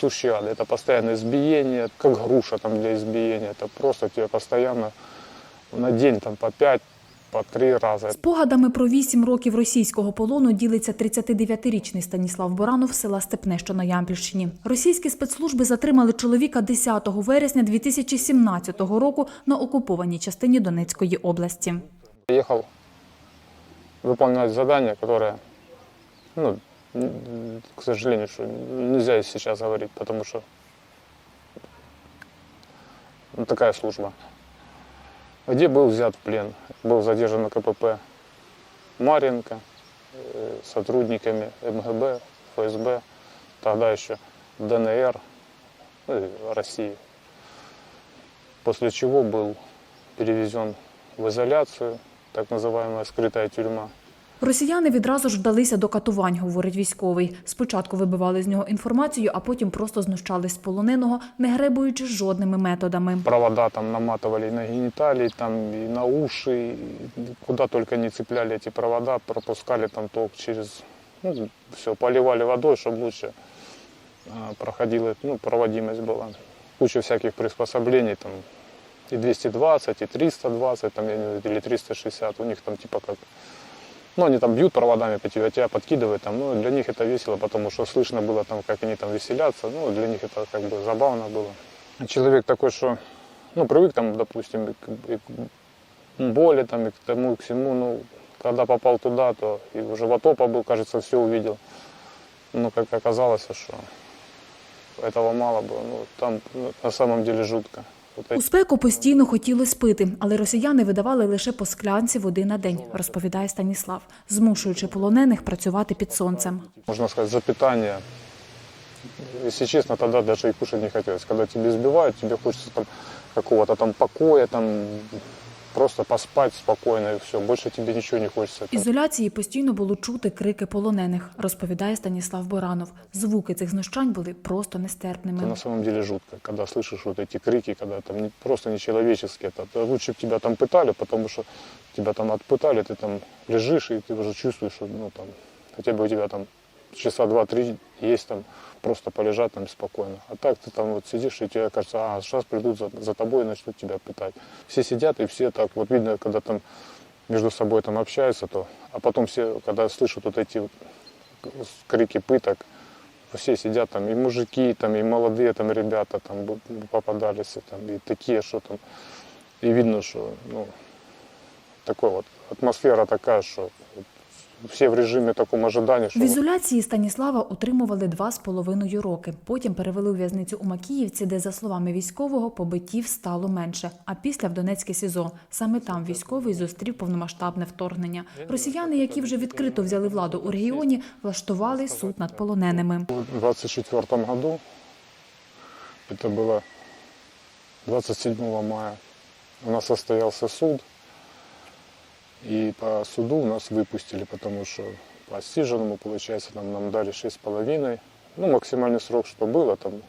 сущий ад. Это постоянное избиение, как груша там для избиения. Это просто тебе постоянно на день там по пять, по три раза. Спогадами про вісім років російського полону ділиться 39-річний Станіслав Боранов з села Степне, що на Ямпільщині. Російські спецслужби затримали чоловіка 10 вересня 2017 року на окупованій частині Донецької області. Ехал выполнять задание, которое, ну, н- к сожалению, что нельзя сейчас говорить, потому что ну, такая служба. Где был взят в плен, был задержан на КПП Маренко э, сотрудниками МГБ, ФСБ, тогда еще ДНР ну, России. После чего был перевезен в изоляцию, так называемая скрытая тюрьма. Росіяни відразу ж вдалися до катувань, говорить військовий. Спочатку вибивали з нього інформацію, а потім просто знущались з полоненого, не гребуючи жодними методами. Провода там наматывали и на гениталии, там и на уши, и куда только не цепляли эти провода, пропускали там ток через, ну, все, поливали водой, чтобы лучше а, проходила, ну, проводимость была. Куча всяких приспособлений, там и 220, и 320, там, я не знаю, или 360, у них там типа как ну, они там бьют проводами по тебе, тебя подкидывают, там, ну, для них это весело, потому что слышно было, там, как они там веселятся, ну, для них это как бы забавно было. Человек такой, что, ну, привык там, допустим, к, к боли, там, и к тому, и к всему, ну, когда попал туда, то и уже в АТО побыл, кажется, все увидел. Но как оказалось, что этого мало было, ну, там ну, на самом деле жутко. У спеку постійно хотілося пити, але росіяни видавали лише по склянці води на день, розповідає Станіслав, змушуючи полонених працювати під сонцем. Можна сказати, за питание. Если честно, тогда даже и кушать не хотелось. Когда тебе избивают, тебе хочется там какого-то там покоя, там просто поспать спокойно и все. Больше тебе ничего не хочется. В ізоляції постійно було чути крики полонених, розповідає Станіслав Боранов. Звуки цих знущань були просто Это нестерпними. на самом деле жутко, когда слышишь вот эти крики, когда там не, просто нечеловеческие. Это, это лучше бы тебя там пытали, потому что тебя там отпытали, ты там лежишь, и ты уже чувствуешь, что ну, там, хотя бы у тебя там часа два-три есть там просто полежать там спокойно. А так ты там вот сидишь, и тебе кажется, а, сейчас придут за, за тобой и начнут тебя пытать. Все сидят, и все так, вот видно, когда там между собой там общаются, то, а потом все, когда слышат вот эти крики пыток, все сидят там, и мужики, там, и молодые там ребята там попадались, и, там, и такие, что там, и видно, что, ну, такой вот, атмосфера такая, что вот все в режиме таком ожидания, что В ізоляції Станіслава утримували два з половиною роки. Потім перевели у в'язницю у Макіївці, де, за словами військового, побиттів стало менше. А після в Донецьке СІЗО. Саме там військовий зустрів повномасштабне вторгнення. Росіяни, які вже відкрито взяли владу у регіоні, влаштували суд над полоненими. В 24 году, это было 27 мая, у нас состоялся суд. И по суду у нас выпустили, потому что по отсиженному, получается, нам, нам дали 6,5. Ну, максимальный срок, что было, там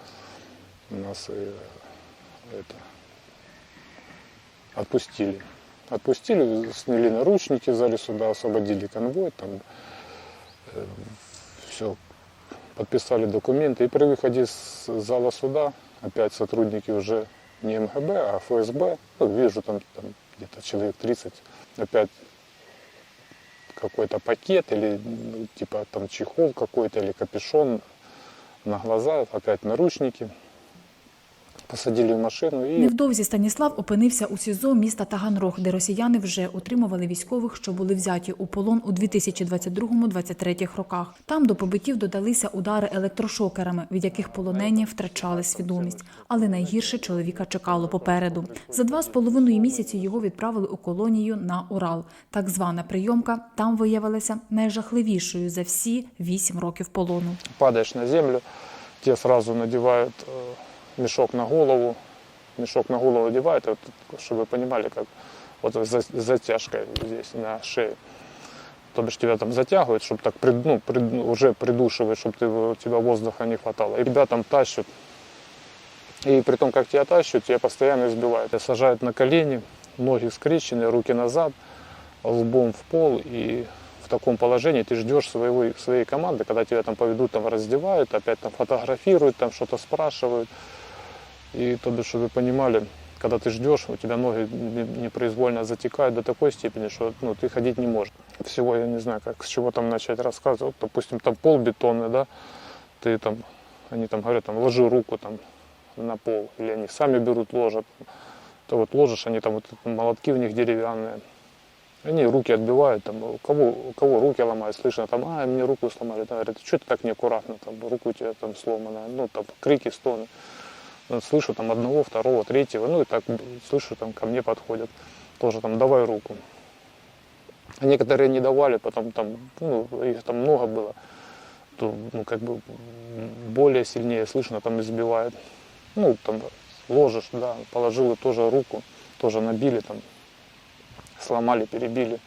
у нас э, это, отпустили. Отпустили, сняли наручники в зале суда, освободили конвой, там все, подписали документы. И при выходе с зала суда опять сотрудники уже не МГБ, а ФСБ. Ну, вижу там, там где-то человек 30. Опять какой-то пакет или ну, типа там чехол какой-то или капюшон на глаза, опять наручники. Посадили в машину и Невдовзі Станіслав опинився у СІЗО міста Таганрог, де росіяни вже утримували військових, що були взяті у полон у 2022-2023 роках. Там до побиттів додалися удари електрошокерами, від яких полонені втрачали свідомість. Але найгірше чоловіка чекало попереду. За два з половиною місяці його відправили у колонію на Урал. Так звана прийомка там виявилася найжахливішою за всі вісім років полону. падаешь на землю, тебе сразу надевают э, мешок на голову, мешок на голову одевают, вот, чтобы вы понимали, как вот за- затяжка здесь на шее. То бишь тебя там затягивают, чтобы так прид- ну, прид- уже придушивает, чтобы ты, у тебя воздуха не хватало. И тебя там тащат. И при том, как тебя тащат, тебя постоянно избивают. Тебя сажают на колени, ноги скрещены, руки назад, лбом в пол и в таком положении ты ждешь своего, своей команды, когда тебя там поведут, там раздевают, опять там фотографируют, там что-то спрашивают. И то бишь, чтобы вы понимали, когда ты ждешь, у тебя ноги не- непроизвольно затекают до такой степени, что ну, ты ходить не можешь. Всего я не знаю, как с чего там начать рассказывать. Вот, допустим, там пол бетонный, да, ты там, они там говорят, там, ложи руку там на пол, или они сами берут, ложат. То вот ложишь, они там вот молотки у них деревянные. Они руки отбивают, там, у кого, у кого руки ломают, слышно, там, а, мне руку сломали. Там, говорят, что ты так неаккуратно, там, руку у тебя там сломана, ну, там, крики, стоны. Ну, Слышу там одного, второго, третьего, ну, и так слышу, там, ко мне подходят, тоже там, давай руку. Некоторые не давали, потом там, ну, их там много было, то, ну, как бы, более сильнее слышно, там, избивает. Ну, там, ложишь, да, положил и тоже руку, тоже набили, там, сломали, перебили.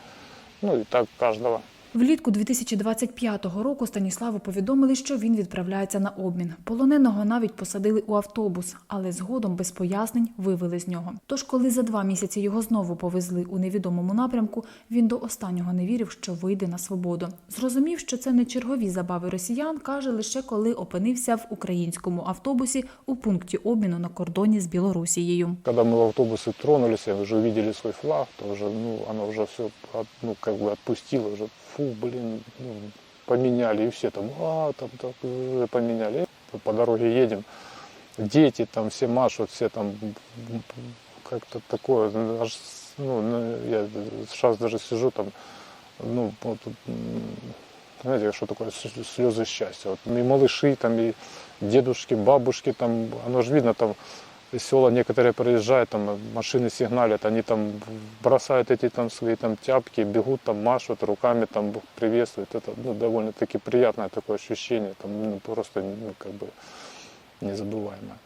Ну, и так каждого. Влітку 2025 року Станіславу повідомили, що він відправляється на обмін. Полоненого навіть посадили у автобус, але згодом без пояснень вивели з нього. Тож, коли за два місяці його знову повезли у невідомому напрямку, він до останнього не вірив, що вийде на свободу. Зрозумів, що це не чергові забави росіян, каже лише коли опинився в українському автобусі у пункті обміну на кордоні з Білорусією. Когда мы в автобусы тронулись, уже увидели свой флаг, то уже, ну, оно уже все, ну, как бы отпустило, уже, фу, блин, ну, поменяли, и все там, а, там, так, э, поменяли. И По дороге едем, дети там все машут, все там, м, как-то такое, ну, аж, ну, ну, я сейчас даже сижу там, ну, вот, м, знаете, что такое с- слезы счастья. Вот, и малыши, там, и дедушки, бабушки, там, оно же видно, там, села некоторые проезжают, там машины сигналят, они там бросают эти там свои там тяпки, бегут там, машут руками, там приветствуют. Это ну, довольно-таки приятное такое ощущение, там ну, просто ну, как бы незабываемое.